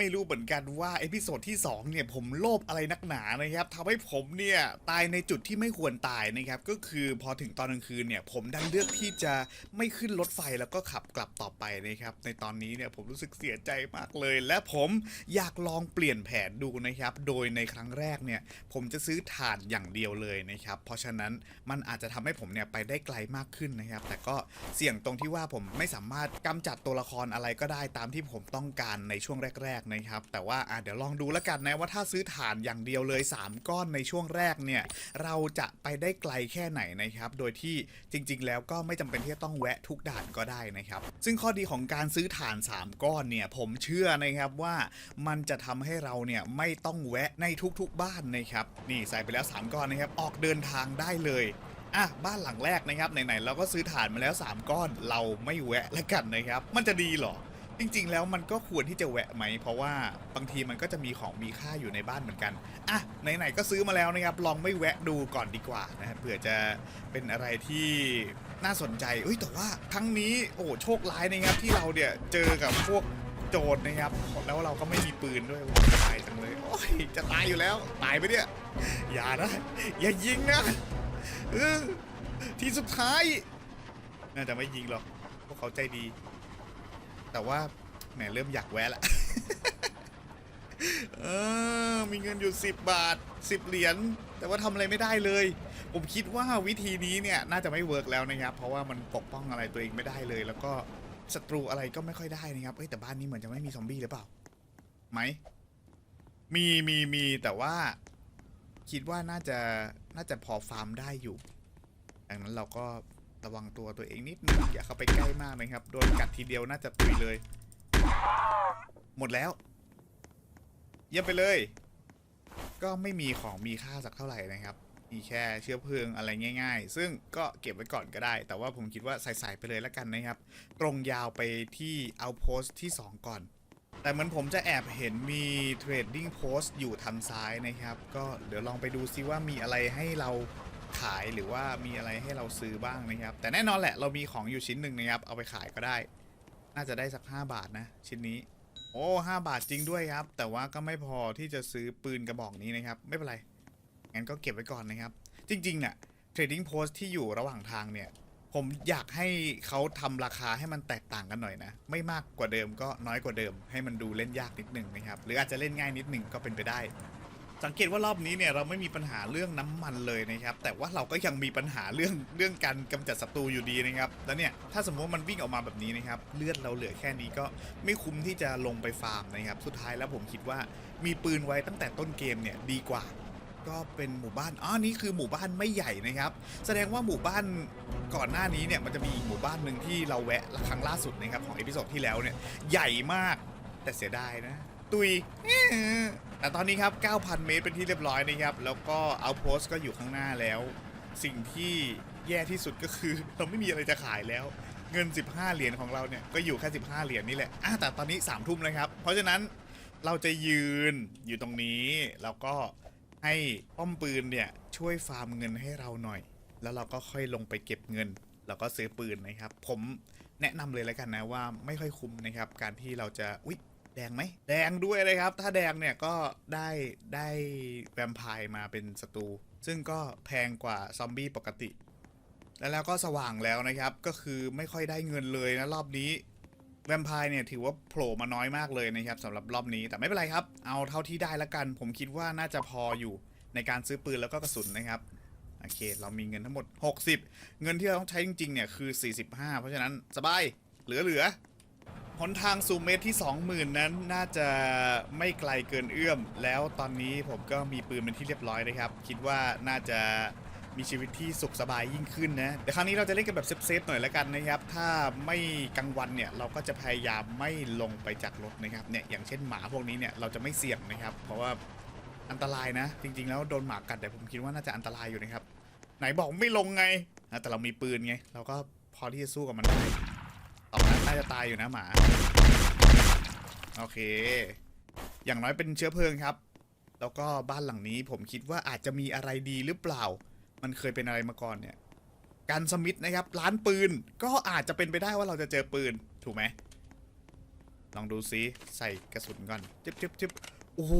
ไม่รู้เหมือนกันว่าเอพิโซดที่ 2 เนี่ยผมโลภอะไรนักหนานะครับทำให้ผมเนี่ย ตายในจุดที่ไม่ควรตายนะครับ ก็คือพอถึงตอนกลางคืนเนี่ย ผมดันเลือกที่จะไม่ขึ้นรถไฟแล้วก็ขับกลับต่อไปนะครับ ในตอนนี้เนี่ยผมรู้สึกเสียใจมากเลย และผมอยากลองเปลี่ยนแผนดูนะครับ โดยในครั้งแรกเนี่ย ผมจะซื้อถ่านอย่างเดียวเลยนะครับ เพราะฉะนั้นมันอาจจะทำให้ผมเนี่ยไปได้ไกลมากขึ้นนะครับ แต่ก็เสี่ยงตรงที่ว่าผมไม่สามารถกำจัดตัวละครอะไรก็ได้ตามที่ผมต้องการในช่วงแรกๆนะครับ แต่ว่าเดี๋ยวลองดูแล้วกันนะว่าถ้าซื้อถ่านอย่างเดียวเลย 3 ก้อนในช่วงแรกเนี่ยเราจะไปได้ไกลแค่ไหนนะครับ โดยที่จริง ๆ แล้วก็ไม่จำเป็นที่จะต้องแวะทุกด่านก็ได้นะครับ ซึ่งข้อดีของการซื้อถ่าน 3 ก้อนเนี่ยผมเชื่อนะครับว่ามันจะทำให้เราเนี่ยไม่ต้องแวะในทุกๆบ้านนะครับนี่ใส่ไปแล้ว 3 ก้อนนะครับออกเดินทางได้เลยอะบ้านหลังแรกนะครับไหนๆเราก็ซื้อถ่านมาแล้ว 3 ก้อนเราไม่แวะแล้วกันนะครับ มันจะดีหรอ จริงๆ แล้วมันก็ควรที่จะแวะไหม เพราะว่าบางทีมันก็จะมีของมีค่าอยู่ในบ้านเหมือนกัน อะ ไหนๆ ก็ซื้อมาแล้วนะครับ ลองไม่แวะดูก่อนดีกว่านะเผื่อจะเป็นอะไรที่น่าสนใจเอ้ย แต่ว่าครั้งนี้ โอ้โหโชคร้ายนะครับ ที่เราเนี่ยเจอกับพวกโจรนะครับ แล้วเราก็ไม่มีปืนด้วยตายจังเลย โอ้ย จะตายอยู่แล้ว ตายไปเนี่ย อย่านะ อย่ายิงนะเออที่สุดท้าย น่าจะไม่ยิงหรอก พวกเขาใจดี แต่ว่าแหมเริ่มอยากแวะละเออมีเงินอยู่ 10 บาท 10 เหรียญแต่ว่าทำอะไรไม่ได้เลย ผมคิดว่าวิธีนี้เนี่ยน่าจะไม่เวิร์กแล้วนะครับ เพราะว่ามันปกป้องอะไรตัวเองไม่ได้เลย แล้วก็ศัตรูอะไรก็ไม่ค่อยได้นะครับเอ้แต่บ้านนี้เหมือนจะไม่มีซอมบี้หรือเปล่าไหมมีมีมีแต่ว่า คิดว่าน่าจะน่าจะพอฟาร์มได้อยู่ ดังนั้นเราก็ ระวังตัวตัวเองนิดนึงอย่าเข้าไปใกล้มากนะครับ โดนกัดทีเดียวน่าจะตุยเลย หมดแล้ว เยี่ยมไปเลย ก็ไม่มีของมีค่าสักเท่าไหร่นะครับ มีแค่เชื้อเพลิงอะไรง่าย ๆ ซึ่งก็เก็บไว้ก่อนก็ได้ แต่ว่าผมคิดว่าใส่ๆไปเลยแล้วกันนะครับ ตรงยาวไปที่เอาโพสที่ 2 ก่อนแต่เหมือนผมจะแอบเห็นมีเทรดดิ้งโพสต์อยู่ทางซ้ายนะครับ ก็เดี๋ยวลองไปดูซิว่ามีอะไรให้เรา ขายหรือว่ามีอะไรให้เราซื้อบ้างนะครับ แต่แน่นอนแหละเรามีของอยู่ชิ้นหนึ่งนะครับ เอาไปขายก็ได้ น่าจะได้สัก 5 บาทนะ ชิ้นนี้ โอ้ห้าบาทจริงด้วยครับ แต่ว่าก็ไม่พอที่จะซื้อปืนกระบอกนี้นะครับ ไม่เป็นไรงั้นก็เก็บไว้ก่อนนะครับ จริงๆเนี่ย trading post ที่อยู่ระหว่างทางเนี่ย ผมอยากให้เขาทำราคาให้มันแตกต่างกันหน่อยนะ ไม่มากกว่าเดิมก็น้อยกว่าเดิม ให้มันดูเล่นยากนิดหนึ่งนะครับ หรืออาจจะเล่นง่ายนิดหนึ่งก็เป็นไปได้ สังเกตว่ารอบนี้เนี่ยเราไม่มีปัญหาเรื่องน้ำมันเลยนะครับ แต่ว่าเราก็ยังมีปัญหาเรื่องเรื่องการกำจัดศัตรูอยู่ดีนะครับ แล้วเนี่ยถ้าสมมติว่ามันวิ่งออกมาแบบนี้นะครับ เลือดเราเหลือแค่นี้ก็ไม่คุ้มที่จะลงไปฟาร์มนะครับ สุดท้ายแล้วผมคิดว่ามีปืนไว้ตั้งแต่ต้นเกมเนี่ยดีกว่า ก็เป็นหมู่บ้านอ๋อนี่คือหมู่บ้านไม่ใหญ่นะครับ แสดงว่าหมู่บ้านก่อนหน้านี้เนี่ยมันจะมีอีกหมู่บ้านหนึ่งที่เราแวะครั้งล่าสุดนะครับของเอพิโซดที่แล้วเนี่ยใหญ่มากแต่เสียดายนะ ตุย แต่ตอนนี้ครับ 9,000 เมตรเป็นที่เรียบร้อยนะครับ แล้วก็เอาโพสก็อยู่ข้างหน้าแล้ว สิ่งที่แย่ที่สุดก็คือ เราไม่มีอะไรจะขายแล้ว เงิน 15 เหรียญของเราเนี่ยก็อยู่แค่ 15 เหรียญนี่แหละอะแต่ตอนนี้3ทุ่มแล้วครับ เพราะฉะนั้นเราจะยืนอยู่ตรงนี้แล้วก็ให้ป้อมปืนเนี่ยช่วยฟาร์มเงินให้เราหน่อย แล้วเราก็ค่อยลงไปเก็บเงิน แล้วก็ซื้อปืนนะครับ ผมแนะนำเลยแล้วกันนะว่าไม่ค่อยคุ้มนะครับ การที่เราจะอุ๊ย แดงไหมแดงด้วยเลยครับ ถ้าแดงเนี่ยก็ได้ได้แวมไพร์มาเป็นศัตรูซึ่งก็แพงกว่าซอมบี้ปกติ แล้วแล้วก็สว่างแล้วนะครับ ก็คือไม่ค่อยได้เงินเลยนะรอบนี้แวมไพร์เนี่ยถือว่าโผล่มาน้อยมากเลยนะครับสำหรับรอบนี้แต่ไม่เป็นไรครับ เอาเท่าที่ได้ละกัน ผมคิดว่าน่าจะพออยู่ในการซื้อปืนแล้วก็กระสุนนะครับโอเค เรามีเงินทั้งหมด 60 เงินที่เราต้องใช้จริงๆเนี่ยคือ 45 เพราะฉะนั้นสบายเหลือเหลือ หนทางสู่เมตรที่ 20,000 นั้นน่าจะไม่ไกลเกินเอื้อม แล้วตอนนี้ผมก็มีปืนเป็นที่เรียบร้อยนะครับ คิดว่าน่าจะมีชีวิตที่สุขสบายยิ่งขึ้นนะแต่ครั้งนี้เราจะเล่นกันแบบเซฟๆหน่อยแล้วกันนะครับ ถ้าไม่กลางวันเนี่ยเราก็จะพยายามไม่ลงไปจากรถนะครับเนี่ยอย่างเช่นหมาพวกนี้เนี่ยเราจะไม่เสี่ยงนะครับ เพราะว่าอันตรายนะ จริง ๆ แล้วโดนหมากัดแต่ผมคิดว่าน่าจะอันตรายอยู่นะครับ ไหนบอกไม่ลงไงแต่เรามีปืนไง เราก็พอที่จะสู้กับมันได้ น่าจะตายอยู่นะหมา โอเค อย่างน้อยเป็นเชื้อเพลิงครับ แล้วก็บ้านหลังนี้ผมคิดว่าอาจจะมีอะไรดีหรือเปล่า มันเคยเป็นอะไรมาก่อนเนี่ย การสมิธนะครับ ร้านปืน ก็อาจจะเป็นไปได้ว่าเราจะเจอปืน ถูกไหม ลองดูซิใส่กระสุนก่อนจึ๊บจึ๊บจึ๊บโอ้โห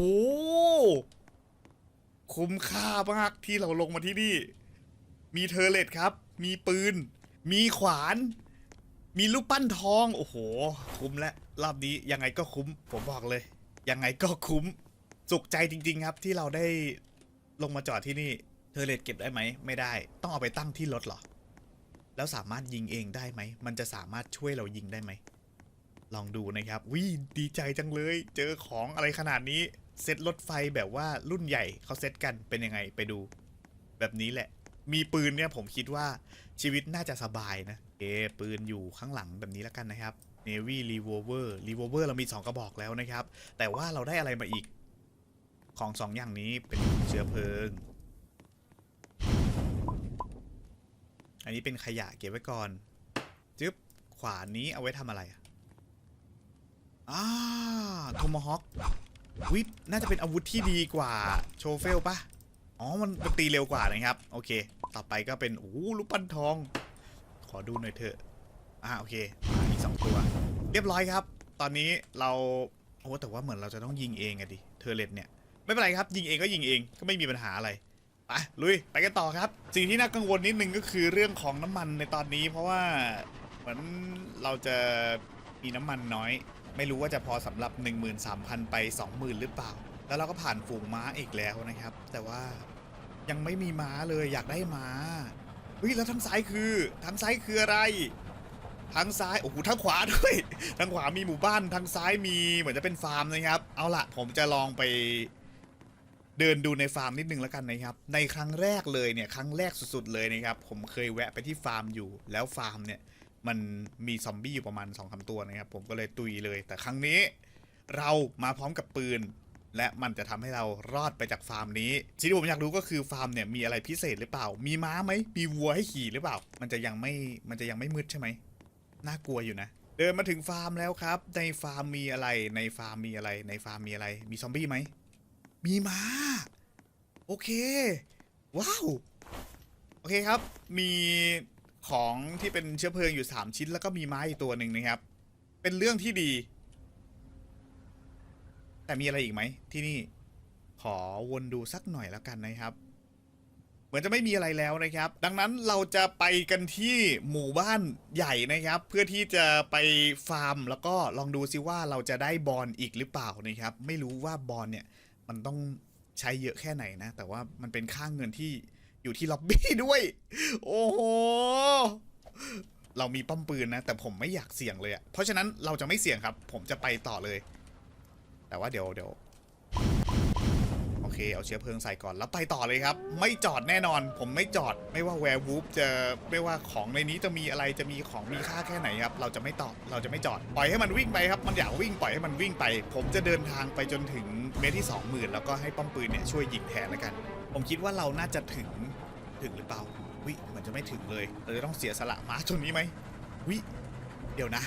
คุ้มค่ามากที่เราลงมาที่นี่ มีเทอร์เลตครับ มีปืน มีขวาน มีลูกปั้นทอง โอ้โห คุ้มแล้วรอบนี้ยังไงก็คุ้ม ผมบอกเลย ยังไงก็คุ้ม สุขใจจริง ๆ ครับ ที่เราได้ลงมาจอดที่นี่เทอร์เลตเก็บได้ไหม ไม่ได้ ต้องเอาไปตั้งที่รถเหรอ แล้วสามารถยิงเองได้ไหม มันจะสามารถช่วยเรายิงได้ไหม ลองดูนะครับวิดีใจจังเลย เจอของอะไรขนาดนี้ เซตรถไฟแบบว่ารุ่นใหญ่เขาเซตกันเป็นยังไงไปดู แบบนี้แหละ มีปืนเนี่ยผมคิดว่า ชีวิตน่าจะสบายนะเอปืนอยู่ข้างหลังแบบนี้แล้วกันนะครับ Navy Revolver Revolver เรามี 2 กระบอกแล้วนะครับ แต่ว่าเราได้อะไรมาอีกของสองอย่างนี้เป็นเชื้อเพลิง อันนี้เป็นขยะเก็บไว้ก่อนจึ๊บขวานนี้เอาไว้ทำอะไรอะอ่าโทมฮอควิน่าจะเป็นอาวุธที่ดีกว่าโชเฟลปะ อ๋อมันตีเร็วกว่านะครับ โอเค ต่อไปก็เป็นโอ้ลูกปั้นทอง ขอดูหน่อยเถอะอ่าโอเคมาอีกสองตัว เรียบร้อยครับ ตอนนี้เราโอ้แต่ว่าเหมือนเราจะต้องยิงเองอะดิเทอร์เลตเนี่ยไม่เป็นไรครับ ยิงเองก็ยิงเองก็ไม่มีปัญหาอะไรไปลุยไปกันต่อครับ สิ่งที่น่ากังวลนิดนึงก็คือเรื่องของน้ำมันในตอนนี้ เพราะว่าเหมือนเราจะมีน้ำมันน้อย ไม่รู้ว่าจะพอสำหรับ 13,000 ไป 20,000 หรือเปล่า แล้วเราก็ผ่านฝูงม้าอีกแล้วนะครับ แต่ว่ายังไม่มีม้าเลยอยากได้ม้าเฮ้ยแล้วทางซ้ายคือทางซ้ายคืออะไร ทางซ้ายโอ้โหทางขวาด้วยทางขวามีหมู่บ้านทางซ้ายมีเหมือนจะเป็นฟาร์มนะครับ เอาล่ะผมจะลองไปเดินดูในฟาร์มนิดนึงแล้วกันนะครับ ในครั้งแรกเลยเนี่ยครั้งแรกสุดๆเลยนะครับ ผมเคยแวะไปที่ฟาร์มอยู่ แล้วฟาร์มเนี่ยมันมีซอมบี้อยู่ประมาณ2อสตัวนะครับ ผมก็เลยตุยเลย แต่ครั้งนี้เรามาพร้อมกับปืน และมันจะทำให้เรารอดไปจากฟาร์มนี้สิ่งที่ผมอยากรู้ก็คือฟาร์มเนี่ยมีอะไรพิเศษหรือเปล่า มีม้าไหมมีวัวให้ขี่หรือเปล่า มันจะยังไม่มันจะยังไม่มืดใช่ไหมน่ากลัวอยู่นะ เดินมาถึงฟาร์มแล้วครับ ในฟาร์มมีอะไรในฟาร์มมีอะไรในฟาร์มมีอะไร มีซอมบี้ไหมมีม้าโอเค ว้าวโอเคครับ มีของที่เป็นเชื้อเพลิงอยู่ 3 ชิ้น แล้วก็มีไม้อีกตัวหนึ่งนะครับ เป็นเรื่องที่ดี แต่มีอะไรอีกไหมที่นี่ขอวนดูสักหน่อยแล้วกันนะครับ เหมือนจะไม่มีอะไรแล้วนะครับ ดังนั้นเราจะไปกันที่หมู่บ้านใหญ่นะครับ เพื่อที่จะไปฟาร์ม แล้วก็ลองดูซิว่าเราจะได้บอลอีกหรือเปล่านะครับ ไม่รู้ว่าบอลเนี่ยมันต้องใช้เยอะแค่ไหนนะ แต่ว่ามันเป็นค่างเงินที่อยู่ที่ล็อบบี้ด้วย โอ้โหเรามีป้อมปืนนะ แต่ผมไม่อยากเสี่ยงเลยอะเพราะฉะนั้นเราจะไม่เสี่ยงครับ ผมจะไปต่อเลย แต่ว่าเดี๋ยวเดี๋ยวโอเค เอาเชื้อเพลิงใส่ก่อนแล้วไปต่อเลยครับ ไม่จอดแน่นอน ผมไม่จอด ไม่ว่าแวร์วูฟจะไม่ว่าของในนี้จะมีอะไรจะมีของมีค่าแค่ไหนครับ เราจะไม่ต่อเราจะไม่จอด ปล่อยให้มันวิ่งไปครับ มันอยากวิ่งปล่อยให้มันวิ่งไป ผมจะเดินทางไปจนถึงเมตรที่20,000แล้วก็ให้ป้อมปืนเนี่ยช่วยยิงแทนแล้วกัน ผมคิดว่าเราน่าจะถึงถึงหรือเปล่าวิมันจะไม่ถึงเลยเราจะต้องเสียสละม้าชนนี้ไหมวิเดี๋ยวนะ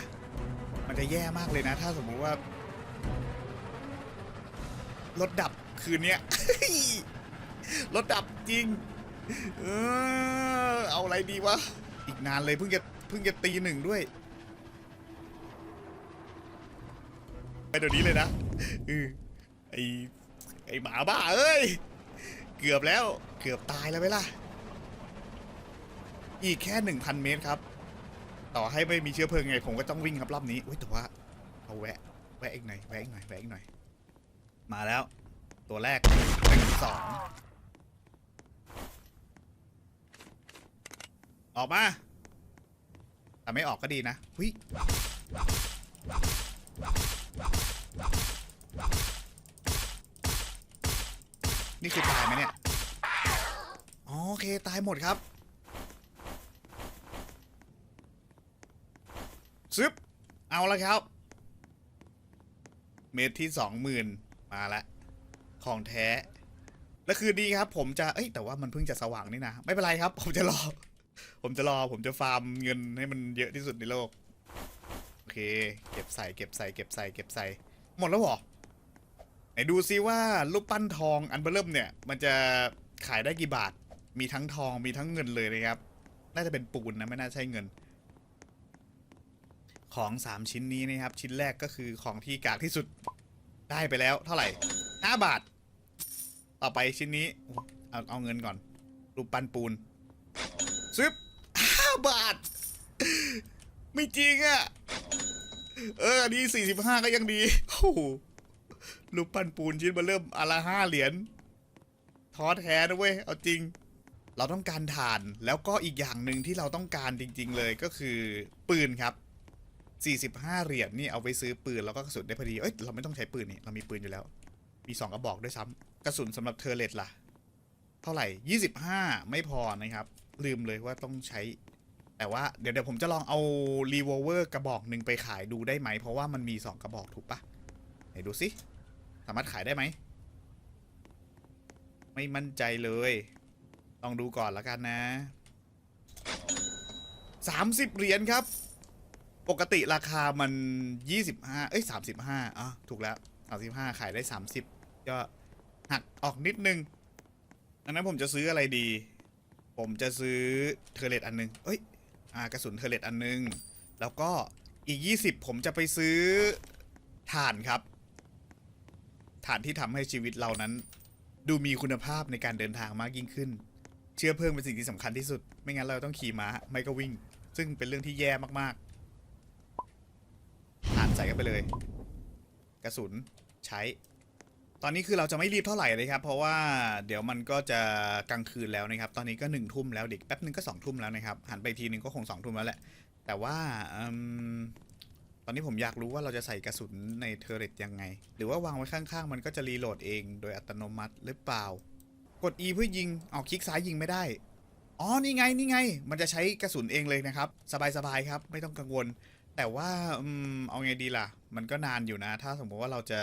มันจะแย่มากเลยนะ ถ้าสมมุติว่า รถดับคืนเนี้ย รถดับจริง เออเอาอะไรดีวะ อีกนานเลยเพิ่งจะเพิ่งจะตีหนึ่งด้วย ไปเดี๋ยวนี้เลยนะออไอไอหมาบ้าเอ้ย เกือบแล้ว เกือบตายแล้วไหมล่ะ อีกแค่หนึ่งพันเมตรครับ ต่อให้ไม่มีเชื้อเพลิงไง ผมก็ต้องวิ่งครับรอบนี้อุ้ยแต่ว่าเอาแวะ แวะอีกหน่อย แวะอีกหน่อย แวะอีกหน่อย มาแล้ว ตัวแรกหนึ่งสองออกมา แต่ไม่ออกก็ดีนะหุยนี่คือตายไหมเนี่ยโอเค ตายหมดครับซึบเอาละครับ เมตรที่สองหมื่น มาละของแท้ และคืนนี้ครับ ผมจะเอ้ยแต่ว่ามันเพิ่งจะสว่างนี่นะ ไม่เป็นไรครับ ผมจะรอ ผมจะรอ ผมจะฟาร์มเงินให้มันเยอะที่สุดในโลก โอเค เก็บใส่เก็บใส่เก็บใส่เก็บใส่ หมดแล้วหรอไหนดูซิว่ารูปปั้นทองอันเบอร์เริ่มเนี่ย มันจะขายได้กี่บาท มีทั้งทองมีทั้งเงินเลยนะครับ น่าจะเป็นปูนนะไม่น่าใช่เงิน ของ 3 ชิ้นนี้นะครับ ชิ้นแรกก็คือของที่กากที่สุด ได้ไปแล้วเท่าไหร่5บาท ต่อไปชิ้นนี้ เอาเอาเงินก่อน รูปปั้นปูนซึบ5บาท ไม่จริงอะ่ะ เออ อันนี้45ก็ยังดี โอ้โหรูปปั้นปูนชิ้นมาเริ่มอนละห้าเหรียญท้อแท้นะเว้ย เอาจริง เราต้องการฐาน แล้วก็อีกอย่างหนึ่งที่เราต้องการจริง ๆ เลยก็คือปืนครับ 45 เหรียญนี่เอาไปซื้อปืนแล้วก็กระสุนได้พอดี เอ้ยเราไม่ต้องใช้ปืนนี่เรามีปืนอยู่แล้ว มี2กระบอกด้วยซ้ำกระสุนสำหรับเทอร์เลตล่ะ เท่าไหร่ 25 ไม่พอนะครับ ลืมเลยว่าต้องใช้ แต่ว่าเดี๋ยวเดี๋ยวผมจะลองเอารีโวเวอร์กระบอกหนึ่งไปขายดูได้ไหม เพราะว่ามันมี 2 กระบอกถูกปะไหนดูสิสามารถขายได้ไหม ไม่มั่นใจเลย ลองดูก่อนล้วกันนะ 30 เหรียญครับ ปกติราคามัน 25 เอ้ย 35อะถูกแล้ว 35 ขายได้ 30 ก็หักออกนิดนึงอันนั้นผมจะซื้ออะไรดี ผมจะซื้อเทเลตอันนึง เอ้ยอ่ากระสุนเทเลตอันนึง แล้วก็อีก 20 ผมจะไปซื้อถ่านครับถ่านที่ทำให้ชีวิตเรานั้น ดูมีคุณภาพในการเดินทางมากยิ่งขึ้น เชื้อเพลิงเป็นสิ่งที่สำคัญที่สุด ไม่งั้นเราต้องขี่ม้า ไม่ก็วิ่ง ซึ่งเป็นเรื่องที่แย่มาก ใส่กันไปเลย กระสุนใช้ ตอนนี้คือเราจะไม่รีบเท่าไหร่เลยครับ เพราะว่าเดี๋ยวมันก็จะกลางคืนแล้วนะครับ ตอนนี้ก็หนึ่งทุ่มแล้วเด็กแป๊บนึงก็สองทุ่มแล้วนะครับหันไปทีนึงก็คงสองทุ่มแล้วแหละ แต่ว่าอตอนนี้ผมอยากรู้ว่าเราจะใส่กระสุนในเทอร์เรตยังไง หรือว่าวางไว้ข้างๆ มันก็จะรีโหลดเองโดยอัตโนมัติหรือเปล่า กด E เพื่อยิงเอาคลิกซ้ายยิงไม่ได้ อ๋อ นี่ไง นี่ไง มันจะใช้กระสุนเองเลยนะครับ สบายๆครับ ไม่ต้องกังวล แต่ว่าอืมเอาไงดีล่ะ มันก็นานอยู่นะ ถ้าสมมติว่าเราจะ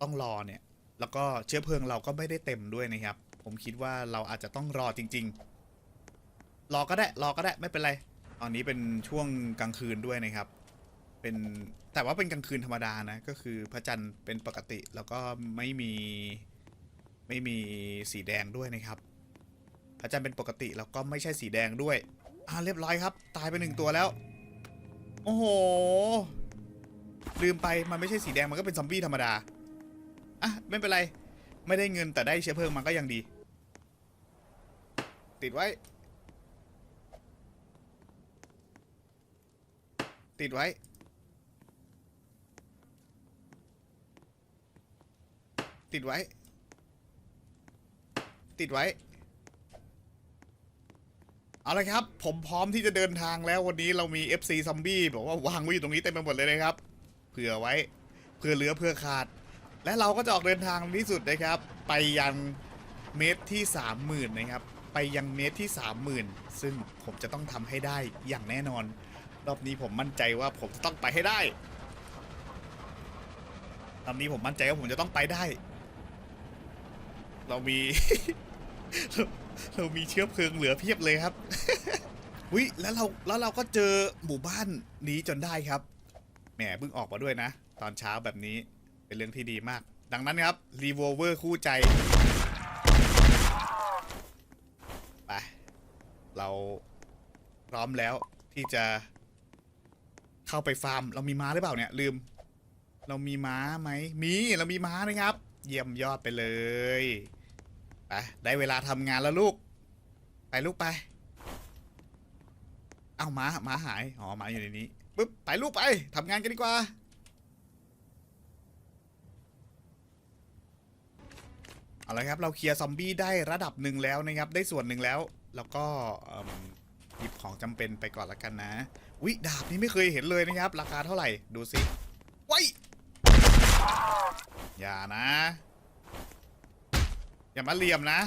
ต้องรอเนี่ย แล้วก็เชื้อเพลิงเราก็ไม่ได้เต็มด้วยนะครับ ผมคิดว่าเราอาจจะต้องรอจริง ๆ รอก็ได้ รอก็ได้ไม่เป็นไร ตอนนี้เป็นช่วงกลางคืนด้วยนะครับ เป็นแต่ว่าเป็นกลางคืนธรรมดานะ ก็คือพระจันทร์เป็นปกติแล้วก็ไม่มีไม่มีสีแดงด้วยนะครับ พระจันทร์เป็นปกติแล้วก็ไม่ใช่สีแดงด้วย อ่าเรียบร้อยครับ ตายไปหนึ่งตัวแล้ว โอ้โห ลืมไปมันไม่ใช่สีแดงมันก็เป็นซอมบี้ธรรมดา อะ ไม่เป็นไร ไม่ได้เงินแต่ได้เชื้อเพลิงมันก็ยังดี ติดไว้ ติดไว้ ติดไว้ ติดไว้ เอาละครับ ผมพร้อมที่จะเดินทางแล้ววันนี้เรามี FC ซอมบี้บอกว่าวางไว้อยู่ตรงนี้เต็มไปหมดเลยนะครับ เผื่อไว้เผื่อเหลือเผื่อขาด และเราก็จะออกเดินทางที่สุดนะครับ ไปยังเมตรที่ 30,000นะครับ ไปยังเมตรที่ 30,000 ซึ่งผมจะต้องทำให้ได้อย่างแน่นอน รอบนี้ผมมั่นใจว่าผมจะต้องไปให้ได้รอบนี้ผมมั่นใจว่าผมจะต้องไปได้ เรามี เรามีเชื้อเพลิงเหลือเพียบเลยครับ วิแล้วเราแล้วเราก็เจอหมู่บ้านนี้จนได้ครับ แหมเพิ่งออกมาด้วยนะ ตอนเช้าแบบนี้เป็นเรื่องที่ดีมาก ดังนั้นครับรีโวเวอร์คู่ใจ ไป เราพร้อมแล้วที่จะ เข้าไปฟาร์ม เรามีม้าหรือเปล่าเนี่ย ลืม เรามีม้าไหมมีเรามีม้านะครับ เยี่ยมยอดไปเลย ไปได้เวลาทำงานแล้วลูก ไปลูกไป เอาหม้าม้าหาย อ๋อม้าอยู่ในนี้ปึ๊บไปลูกไปทำงานกันดีกว่า เอาละครับ เราเคลียร์ซอมบี้ได้ระดับหนึ่งแล้วนะครับ ได้ส่วนหนึ่งแล้ว แล้วก็หยิบของจำเป็นไปก่อนละกันนะวิดาบนี้ไม่เคยเห็นเลยนะครับ ราคาเท่าไหร่ ดูสิไว้ยอย่านะ อย่ามาเหลี่ยมนะ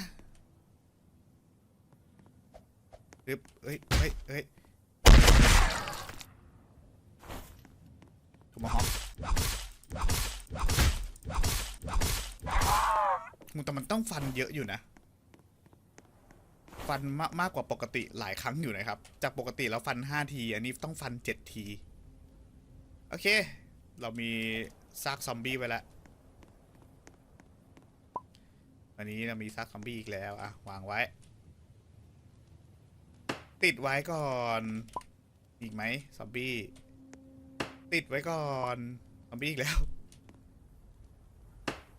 ปึ๊บเอ้ยเฮ้ยเฮ้ยถูกมาฮอกแต่มันต้องฟันเยอะอยู่นะ ฟันมากมากกว่าปกติหลายครั้งอยู่นะครับ จากปกติแล้วฟัน 5 ที อันนี้ต้องฟัน 7 ที โอเค เรามีซากซอมบี้ไว้แล้ว วันนี้เรามีซากซอมบี้อีกแล้ว อะ วางไว้ ติดไว้ก่อน อีกไหมซอมบี้ ติดไว้ก่อนซอมบี้อีกแล้ว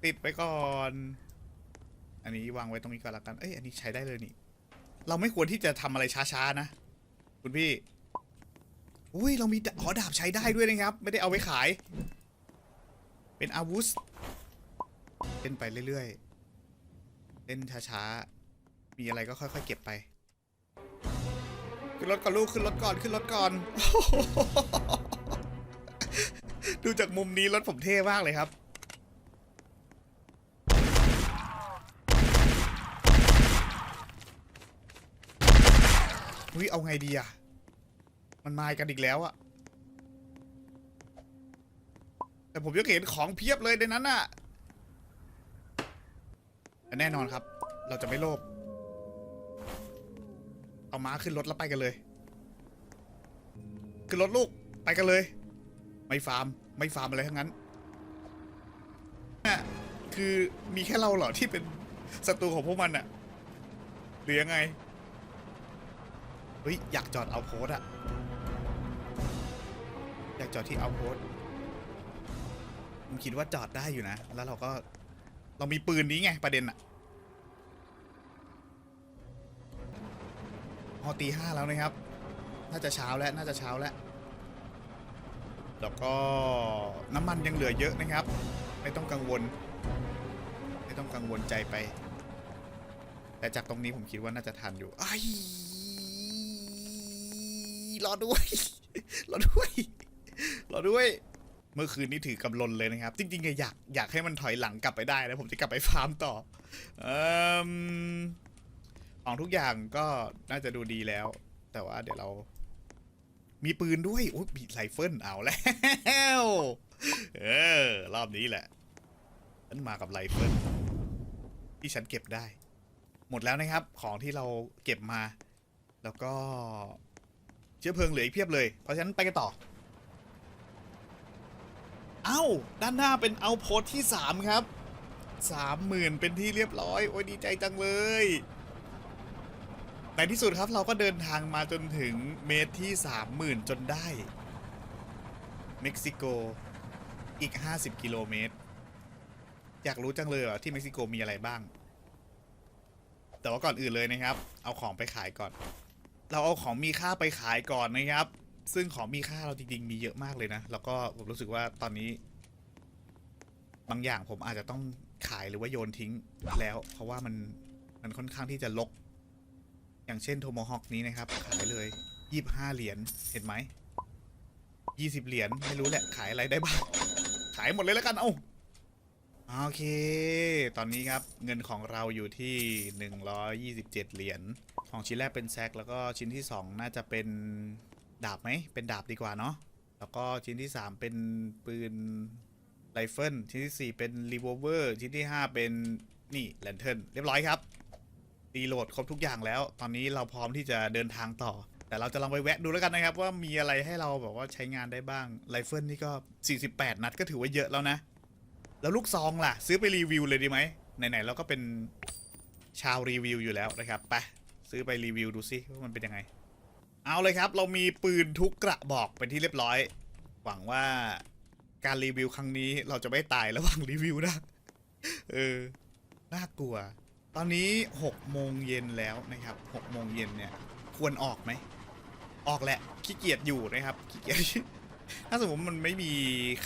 ติดไว้ก่อน อันนี้วางไว้ตรงนี้ก่อนละกัน เอ้ย อันนี้ใช้ได้เลยนี่ เราไม่ควรที่จะทำอะไรช้าๆนะ คุณพี่ อุ้ย เรามีอ๋อดาบใช้ได้ด้วยนะครับ ไม่ได้เอาไว้ขาย เป็นอาวุธเล่นไปเรื่อยๆ เล่นช้าๆ มีอะไรก็ค่อยๆ เก็บไป ขึ้นรถก่อนลูก ขึ้นรถก่อน ขึ้นรถก่อน ดูจากมุมนี้รถผมเท่มากเลยครับ อุ้ยเอาไงดีอะ มันมากันอีกแล้วอะแต่ผมยังเห็นของเพียบเลยในนั้นอะ แต่แน่นอนครับ เราจะไม่โลภเอาม้าขึ้นรถแล้วไปกันเลย ขึ้นรถลูกไปกันเลย ไม่ฟาร์ม ไม่ฟาร์มอะไรทั้งนั้นน่ะคือมีแค่เราเหรอที่เป็นศัตรูของพวกมันอะหรือยังไงเฮ้ยอยากจอดเอาโพสอะอยากจอดที่เอาโพสผมคิดว่าจอดได้อยู่นะ แล้วเราก็ เรามีปืนนี้ไงประเด็นอะพอตีห้าแล้วนะครับ น่าจะเช้าแล้ว น่าจะเช้าแล้ว แล้วก็น้ำมันยังเหลือเยอะนะครับ ไม่ต้องกังวล ไม่ต้องกังวลใจไป แต่จากตรงนี้ผมคิดว่าน่าจะทันอยู่ไอ้รอด้วย รอด้วย รอด้วย เมื่อคืนนี้ถือกำลนเลยนะครับ จริงๆอยากอยากให้มันถอยหลังกลับไปได้นะผมจะกลับไปฟาร์มต่อเอของทุกอย่างก็น่าจะดูดีแล้ว แต่ว่าเดี๋ยวเรา มีปืนด้วยโอ้ยมีไรเฟิลเอาแล้วเออรอบนี้แหละฉันมากับไรเฟิลที่ฉันเก็บได้ หมดแล้วนะครับ ของที่เราเก็บมา แล้วก็เชื้อเพลิงเหลืออีกเพียบเลย เพราะฉะนั้นไปกันต่อ เอ้า ด้านหน้าเป็นเอาโพสที่สามครับสามหมื่นเป็นที่เรียบร้อย โอ้ยดีใจจังเลยในที่สุดครับเราก็เดินทางมาจนถึงเมตรที่สามหมื่นจนได้ เม็กซิโกอีก 50 กิโลเมตร อยากรู้จังเลยว่าที่เม็กซิโกมีอะไรบ้าง แต่ว่าก่อนอื่นเลยนะครับ เอาของไปขายก่อน เราเอาของมีค่าไปขายก่อนนะครับ ซึ่งของมีค่าเราจริงๆ มีเยอะมากเลยนะ แล้วก็ผมรู้สึกว่าตอนนี้ บางอย่างผมอาจจะต้องขายหรือว่าโยนทิ้งแล้ว เพราะว่ามันมันค่อนข้างที่จะลก อย่างเช่นโทโมฮอคนี้นะครับ ขายเลยยี่ห้าเหรียญเห็นไหมยี่สิบเหรียญไม่รู้แหละ ขายอะไรได้บ้าง ขายหมดเลยแล้วกัน เอาโอเค ตอนนี้ครับเงินของเราอยู่ที่หนึ่งร้อยยี่สิบเจ็ดเหรียญของชิ้นแรกเป็นแซกแล้วก็ชิ้นที่สองน่าจะเป็น ดาบไหม เป็นดาบดีกว่าเนาะ แล้วก็ชิ้นที่สามเป็นปืนไรเฟิล ชิ้นที่สี่เป็นรีโวเวอร์ ชิ้นที่ห้าเป็นนี่แลนเทิร์นเรียบร้อยครับรีโหลดครบทุกอย่างแล้ว ตอนนี้เราพร้อมที่จะเดินทางต่อ แต่เราจะลองไปแวะดูแล้วกันนะครับ ว่ามีอะไรให้เราแบบว่าใช้งานได้บ้างไรเฟิลนี่ก็ 48 นัดก็ถือว่าเยอะแล้วนะ แล้วลูกซองล่ะ ซื้อไปรีวิวเลยดีไหมไหนๆเราก็เป็นชาวรีวิวอยู่แล้วนะครับไปซื้อไปรีวิวดูซิว่ามันเป็นยังไง เอาเลยครับ เรามีปืนทุกกระบอกเป็นที่เรียบร้อย หวังว่าการรีวิวครั้งนี้เราจะไม่ตายระหว่างรีวิวนะ เออ น่ากลัว ตอนนี้6โมงเย็นแล้วนะครับ6โมงเย็นเนี่ย ควรออกไหม ออกแหละ ขี้เกียจอยู่นะครับ ขี้เกียจ ถ้าสมมติมันไม่มี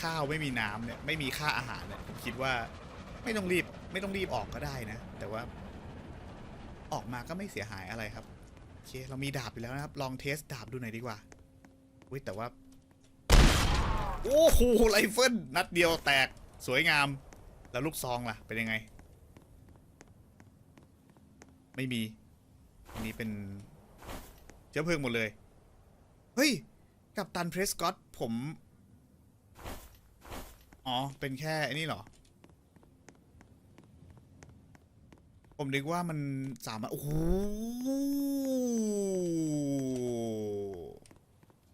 ข้าวไม่มีน้ำเนี่ย ไม่มีค่าอาหารเนี่ย ผมคิดว่าไม่ต้องรีบ ไม่ต้องรีบออกก็ได้นะ แต่ว่า ออกมาก็ไม่เสียหายอะไรครับ เค เรามีดาบอยู่แล้วนะครับ ลองเทสดาบดูหน่อยดีกว่าอุ้ยแต่ว่า โอ้โหไรเฟิลนัดเดียวแตกสวยงาม แล้วลูกซองล่ะ เป็นยังไง ไม่มี อันนี้เป็นเชื้อเพลิงหมดเลย เฮ้ย กับตันเพรสกอตผม อ๋อ เป็นแค่อันนี้เหรอ ผมนึกว่ามันสามารถโอ้โห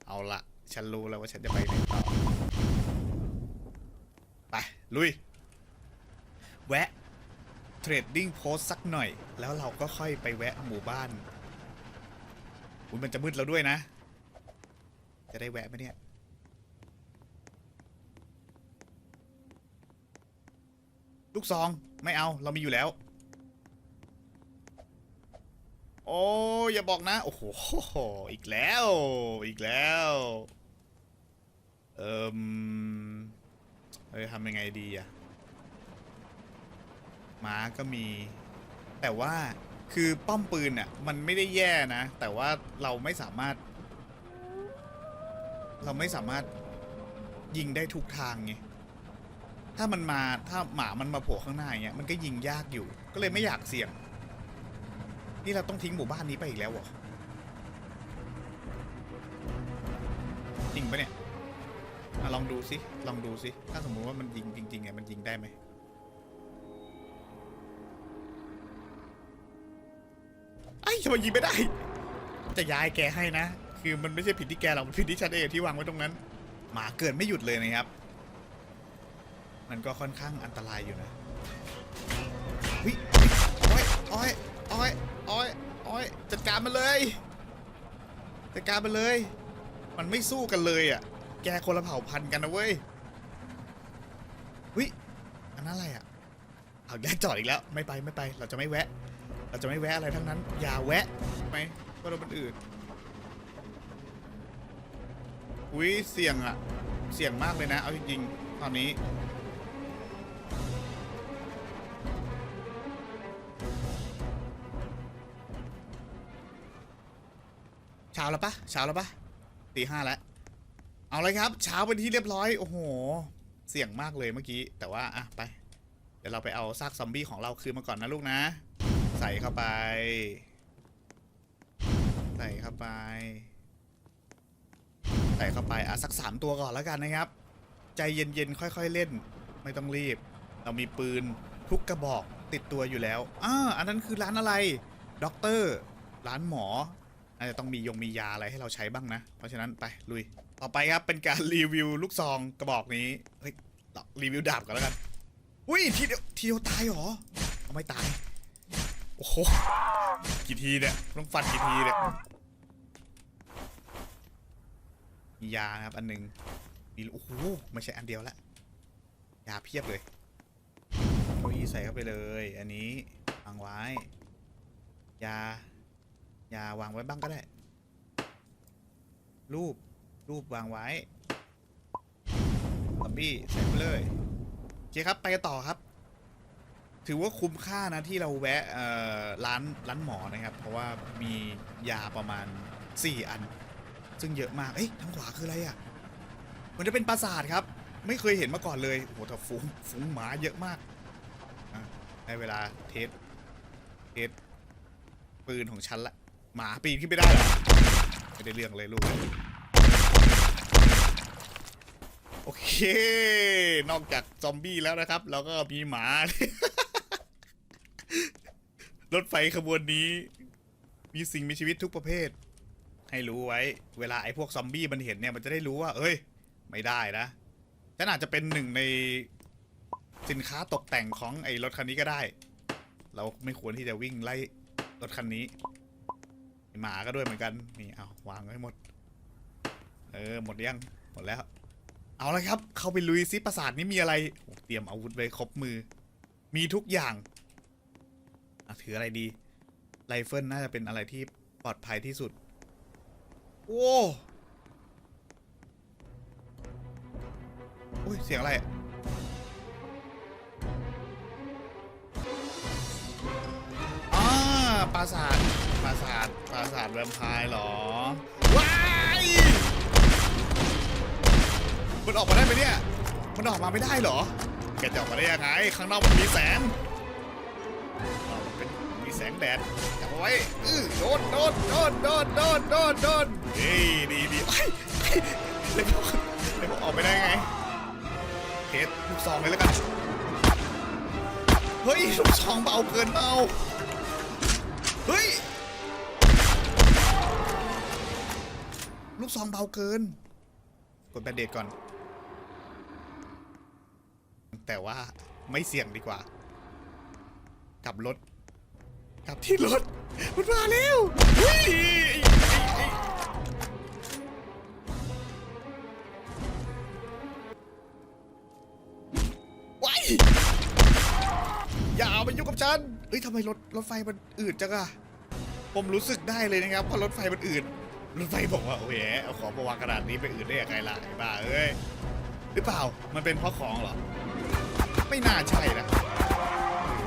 เอาละฉันรู้แล้วว่าฉันจะไปไหนต่อไป ลุย แวะเทรดดิ้งโพสสักหน่อย แล้วเราก็ค่อยไปแวะหมู่บ้านอุ้ยมันจะมืดแล้วด้วยนะ จะได้แวะไหมเนี่ยลูกซองไม่เอาเรามีอยู่แล้ว โอ้อย่าบอกนะ โอ้โหอีกแล้ว อีกแล้ว เอิมเฮ้ยทำยังไงดีอะม้าก็มี แต่ว่าคือป้อมปืนเนี่ยมันไม่ได้แย่นะ แต่ว่าเราไม่สามารถ เราไม่สามารถยิงได้ทุกทางไงถ้ามันมาถ้าหมามันมาโผล่ข้างหน้าอย่างเงี้ยมันก็ยิงยากอยู่ ก็เลยไม่อยากเสี่ยง นี่เราต้องทิ้งหมู่บ้านนี้ไปอีกแล้วเหรอจริงปะเนี่ยอลองดูสิลองดูสิถ้าสมมุติว่ามันยิงจริงๆเนี่ยมันยิงได้ไหมไอ้ทำไมยิงไม่ได้ จะย้ายแกให้นะ คือมันไม่ใช่ผิดที่แกหรอกมันผิดที่ฉันเองที่วางไว้ตรงนั้น หมาเกิดไม่หยุดเลยนะครับ มันก็ค่อนข้างอันตรายอยู่นะวิโอ้ยโอ้ย การมันเลยจัดการมันเลย มันไม่สู้กันเลยอะ แกคนละเผ่าพันธุ์กันนะเว้ยวิอันนั้นอะไรอะเอาแกจอดอีกแล้ว ไม่ไปไม่ไป เราจะไม่แวะ เราจะไม่แวะอะไรทั้งนั้น อย่าแวะไหมก็โดนมันอื่นอุ้ยเสี่ยงอะ เสี่ยงมากเลยนะ เอาจริงๆตอนนี้ ช้าแล้วปะเช้าแล้วปะตีห้าแล้ว เอาเลยครับ เช้าเป็นที่เรียบร้อย โอ้โห เสี่ยงมากเลยเมื่อกี้ แต่ว่า อะ ไป เดี๋ยวเราไปเอาซากซอมบี้ของเราคืนมาก่อนนะลูกนะ ใส่เข้าไป ใส่เข้าไป ใส่เข้าไป อะ สักสามตัวก่อนแล้วกันนะครับ ใจเย็นๆ ค่อย ๆ เล่น ไม่ต้องรีบ เรามีปืนทุกกระบอกติดตัวอยู่แล้วอ่าอันนั้นคือร้านอะไร ด็อกเตอร์ ร้านหมอาจะต้องมียงมียาอะไรให้เราใช้บ้างนะ เพราะฉะนั้นไปลุย ต่อไปครับเป็นการรีวิวลูกซองกระบอกนี้ เฮ้ยรีวิวดาบก่อนแล้วกัน อุ้ยทีเดียวทีเดียวตายเหรอ เอาไม่ตาย โอ้โห กี่ทีเนี่ยต้องฟันกี่ทีเนี่ยมียาครับอันหนึ่งมีโอ้โหไม่ใช่อันเดียวละ ยาเพียบเลยเก้าอี้ใส่เข้าไปเลย อันนี้วางไว้ ยา ยาวางไว้บ้างก็ได้ รูป รูปวางไว้ซอมบี้ใส่ไปเลยโอเคครับ ไปกันต่อครับ ถือว่าคุ้มค่านะที่เราแวะเอ่อร้านร้านหมอนะครับ เพราะว่ามียาประมาณ 4 อัน ซึ่งเยอะมาก เอ้ยทางขวาคืออะไรอะ มันจะเป็นปราสาทครับ ไม่เคยเห็นมาก่อนเลยโอ้โหแต่ฝูงฝูงหมาเยอะมากอะได้เวลาเทสเทสปืนของฉันละ หมาปีนขึ้นไม่ได้เหรอไม่ได้เรื่องเลยลูก โอเค นอกจากซอมบี้แล้วนะครับ เราก็มีหมา รถไฟขบวนนี้ มีสิ่งมีชีวิตทุกประเภท ให้รู้ไว้ เวลาไอ้พวกซอมบี้มันเห็นเนี่ยมันจะได้รู้ว่า เอ้ย ไม่ได้นะฉันอาจจะเป็นหนึ่งในสินค้าตกแต่งของไอ้รถคันนี้ก็ได้ เราไม่ควรที่จะวิ่งไล่รถคันนี้ หมาก็ด้วยเหมือนกันนี่เอาวางไว้หมด เออหมดยังหมดแล้ว เอาละครับ เข้าไปลุยซิปราสาทนี้มีอะไรเตรียมอาวุธไว้ครบมือ มีทุกอย่างอถืออะไรดีไรเฟิลน่าจะเป็นอะไรที่ปลอดภัยที่สุด โอ้โอ้ยเสียงอะไรอะอ่าปราสาท ปราสาทปราสาทแวมไพร์เหรอ ว้ายมันออกมาได้ไหมเนี่ย มันออกมาไม่ได้เหรอ แกจะออกมาได้ยังไง ข้างนอกมันมีแสงอ๋อมันเป็นมีแสงแดดจับเอาไว้อื้อโดนโดนโดนโดนโดนโดนโดนเฮ้ยดีดีเฮ้ยเฮ้ยเลยพวกเลยพวกออกไปได้ไงเทสลูกซองเลยแล้วกัน เฮ้ยลูกซองเบาเกินเบาเฮ้ย ลูกซองเบาเกิน กดแบนเดดก่อน แต่ว่าไม่เสี่ยงดีกว่า กลับรถ กลับที่รถ มันมาแล้วเฮ้ยไอ้ไอ้ไอ้ว้ายอย่าเอาไปยุ่งกับฉัน เฮ้ยทำไมรถรถไฟมันอืดจังอะผมรู้สึกได้เลยนะครับว่ารถไฟมันอืด รถไฟบอกว่าโอ้ยเอาของมาวางขนาดนี้ไปอืดได้ยังไงล่ะไอ้บ้าเอ้ยหรือเปล่ามันเป็นเพราะของเหรอ ไม่น่าใช่นะ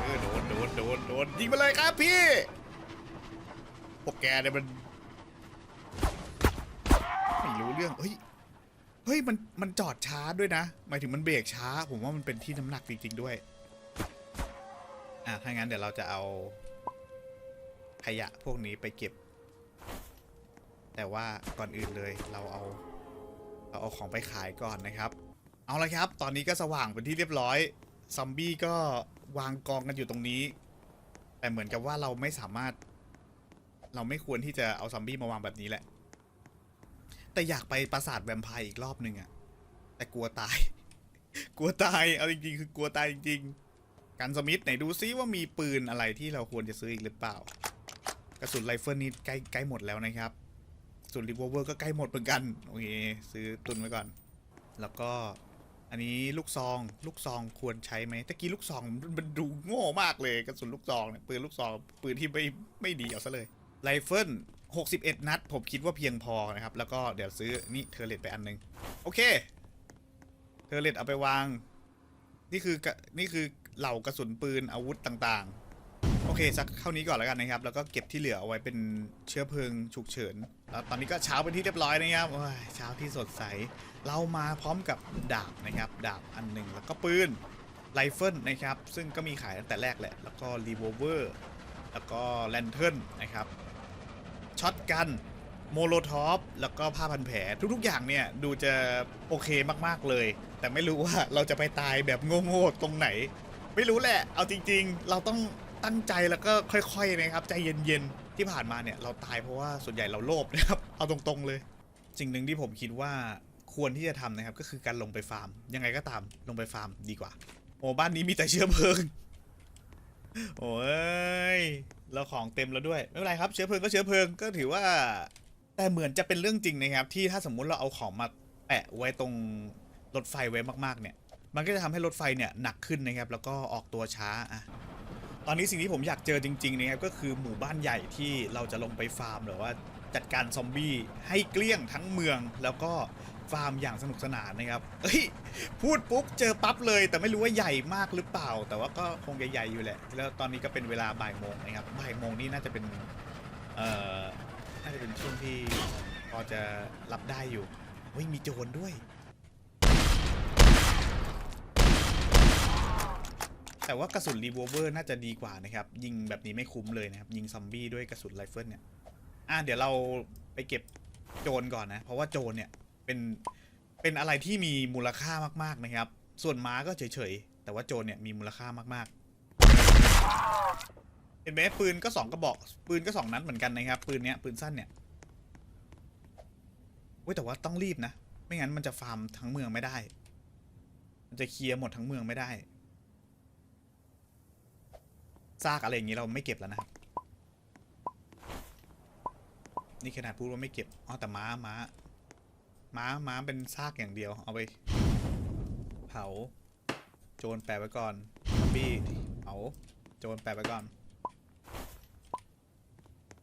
เออโดนโดนโดนโดนยิงมาเลยครับพี่พวกแกเนี่ยมันไม่รู้เรื่องเฮ้ยเฮ้ยมันมันจอดช้าด้วยนะ หมายถึงมันเบรกช้า ผมว่ามันเป็นที่น้ำหนักจริง ๆ ด้วย อะถ้างั้นเดี๋ยวเราจะเอาขยะพวกนี้ไปเก็บ แต่ว่าก่อนอื่นเลยเราเอาเราเอาของไปขายก่อนนะครับ เอาละครับ ตอนนี้ก็สว่างเป็นที่เรียบร้อยซอมบี้ก็วางกองกันอยู่ตรงนี้ แต่เหมือนกับว่าเราไม่สามารถ เราไม่ควรที่จะเอาซอมบี้มาวางแบบนี้แหละ แต่อยากไปปราสาทแวมไพร์อีกรอบหนึ่งอะแต่กลัวตาย กลัวตาย เอาจริงๆคือกลัวตายจริงๆกันสมิธไหนดูซิว่ามีปืนอะไรที่เราควรจะซื้ออีกหรือเปล่า กระสุนไรเฟิลนี่ใกล้ใกล้หมดแล้วนะครับ กระสุนรีโวลเวอร์ก็ใกล้หมดเหมือนกัน โอเค ซื้อตุนไว้ก่อน แล้วก็อันนี้ลูกซอง ลูกซองควรใช้ไหมตะกี้ลูกซองมันดูโง่มากเลยกระสุนลูกซองเนี่ยปืนลูกซองปืนที่ไม่ไม่ดีเอาซะเลยไรเฟิล61 นัด ผมคิดว่าเพียงพอนะครับ แล้วก็เดี๋ยวซื้อนี่เทอร์เลตไปอันหนึง โอเค เทอร์เลตเอาไปวาง นี่คือกะนี่คือเหล่ากระสุนปืนอาวุธต่างๆ โอเคสักเท่านี้ก่อนแล้วกันนะครับ แล้วก็เก็บที่เหลือเอาไว้เป็นเชื้อเพลิงฉุกเฉิน แล้วตอนนี้ก็เช้าเป็นที่เรียบร้อยนะครับเช้าที่สดใส เรามาพร้อมกับดาบนะครับ ดาบอันหนึ่งแล้วก็ปืนไรเฟิลนะครับ ซึ่งก็มีขายตั้งแต่แรกแหละ แล้วก็รีโวเวอร์ แล้วก็แลนเทิร์นนะครับ ช็อตกันโมโลทอฟแล้วก็ผ้าพันแผลทุกๆ อย่างเนี่ย ดูจะโอเคมากๆเลย แต่ไม่รู้ว่าเราจะไปตายแบบโง่ๆตรงไหน ไม่รู้แหละ เอาจริง ๆ เราต้อง ตั้งใจแล้วก็ค่อยๆนะครับใจเย็นๆที่ผ่านมาเนี่ยเราตายเพราะว่าส่วนใหญ่เราโลภนะครับเอาตรงๆเลยสิ่งหนึ่งที่ผมคิดว่าควรที่จะทำนะครับก็คือการลงไปฟาร์ม ยังไงก็ตามลงไปฟาร์มดีกว่า โอ้บ้านนี้มีแต่เชื้อเพลิงโอ้ยเราของเต็มแล้วด้วยไม่เป็นไรครับเชื้อเพลิงก็เชื้อเพลิงก็ถือว่า แต่เหมือนจะเป็นเรื่องจริงนะครับ ที่ถ้าสมมุติเราเอาของมาแปะไว้ตรงรถไฟไว้มากๆเนี่ย มันก็จะทำให้รถไฟเนี่ยหนักขึ้นนะครับ แล้วก็ออกตัวช้าอะ ตอนนี้สิ่งที่ผมอยากเจอจริงๆนะครับก็คือหมู่บ้านใหญ่ที่เราจะลงไปฟาร์มหรือว่าจัดการซอมบี้ให้เกลี้ยงทั้งเมืองแล้วก็ฟาร์มอย่างสนุกสนานนะครับเอ้ยพูดปุ๊บเจอปั๊บเลย แต่ไม่รู้ว่าใหญ่มากหรือเปล่า แต่ว่าก็คงใหญ่ๆอยู่แหละ แล้วตอนนี้ก็เป็นเวลาบ่ายโมงนะครับบ่ายโมงนี่น่าจะเป็นเอ่อน่าจะเป็นช่วงที่พอจะรับได้อยู่เฮ้ยมีโจรด้วย แต่ว่ากระสุนรีโวเวอร์น่าจะดีกว่านะครับ ยิงแบบนี้ไม่คุ้มเลยนะครับ ยิงซอมบี้ด้วยกระสุนไรเฟิลเนี่ย อะเดี๋ยวเราไปเก็บโจรก่อนนะ เพราะว่าโจรเนี่ยเป็นเป็นอะไรที่มีมูลค่ามากๆนะครับ ส่วนม้าก็เฉยๆ แต่ว่าโจรเนี่ยมีมูลค่ามากๆเห็นไหมปืนก็สองกระบอก ปืนก็สองนัดเหมือนกันนะครับ ปืนเนี้ยปืนสั้นเนี่ยเว้ยแต่ว่าต้องรีบนะ ไม่งั้นมันจะฟาร์มทั้งเมืองไม่ได้ มันจะเคลียร์หมดทั้งเมืองไม่ได้ ซากอะไรอย่างนี้เราไม่เก็บแล้วนะครับ นี่ขนาดพูดว่าไม่เก็บอ๋อแต่ม้าม้า ม้าม้าเป็นซากอย่างเดียว เอาไป เผา โจรแปะไว้ก่อนบี้เผา โจรแปะไว้ก่อน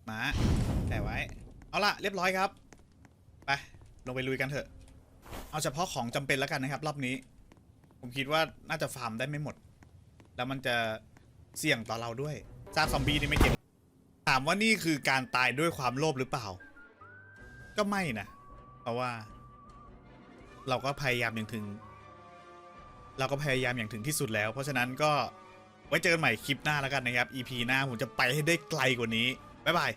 ม้าแปะไว้ เอาละเรียบร้อยครับ ไป ลงไปลุยกันเถอะ เอาเฉพาะของจำเป็นแล้วกันนะครับ รอบนี้ ผมคิดว่าน่าจะฟาร์มได้ไม่หมด แล้วมันจะ เสี่ยงต่อเราด้วยซากซอมบี้นี่ไม่เก็บถามว่านี่คือการตายด้วยความโลภหรือเปล่า ก็ไม่นะเพราะว่า เราก็พยายามอย่างถึง เราก็พยายามอย่างถึงที่สุดแล้ว เพราะฉะนั้นก็ไว้เจอกันใหม่คลิปหน้าแล้วกันนะครับ EP หน้าผมจะไปให้ได้ไกลกว่านี้บ๊ายบาย